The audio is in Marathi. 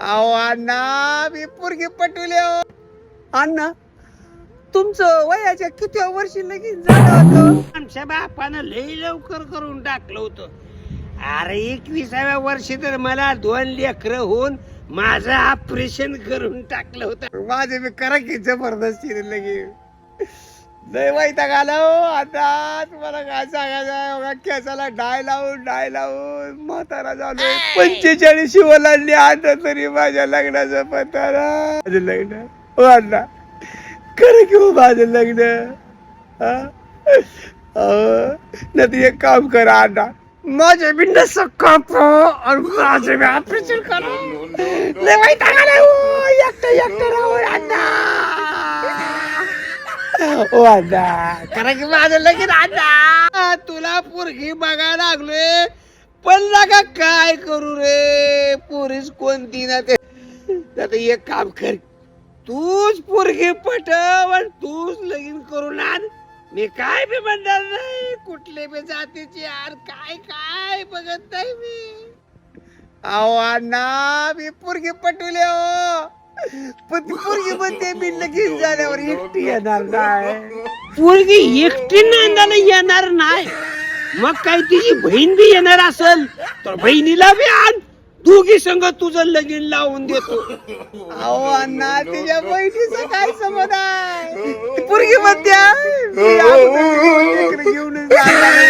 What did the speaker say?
अहो अण्णा मी पोरगी पटवली हो अण्णा तुमचं वयाच्या किती वर्षी लगीन झालं होतं? आमच्या बापानं लई लवकर करून टाकलं होतं. अरे एकविसाव्या वर्षी तर मला दोन लेकरं होऊन माझं ऑपरेशन करून टाकलं होतं. माझे मी करा की जबरदस्तीने लगीन. लय वैताग आला हो. आता तुम्हाला काय सांगायचं बघा केसाला डाय लावून डाय लावून म्हातारा झालो पंचेचाळीस शिवलांनी आता तरी माझ्या लग्नाचं पतारा माझं लग्न? हो अण्णा. खरं की हो माझं लग्न? हा? नाही तर एक काम करा अण्णा. माझे बी नस काप आणि माझे बी करा. लय वैताग आला हो. एकटं एकटं राहू अण्णा ओ की माझं लगीन आता. तुला पोरगी बघायला लागलोय. पण लागा काय करू रे. पोरीस कोणती ना ते. आता एक काम कर. तूच पोरगी पटव आणि तूच लगीन करून आण. मी काय बी म्हणणार नाही. कुठले बी जातीची यार काय काय बघत नाही मी. अहो अण्णा मी पोरगी पटवली हो पती ती पोरगी म्हणते मी लगेच झाल्यावर एकटी येणार नाही. पोरगी एकटी नांदाला येणार नाही. मग काय तुझी बहीण बी येणार असेल तर बहिणीला बी आण. दोघी संग तुझं लगीन लावून देतो. अहो अण्णा तिच्या बहिणीचा काय संबंध पोरगी म्हणते मी अगोदर जाणार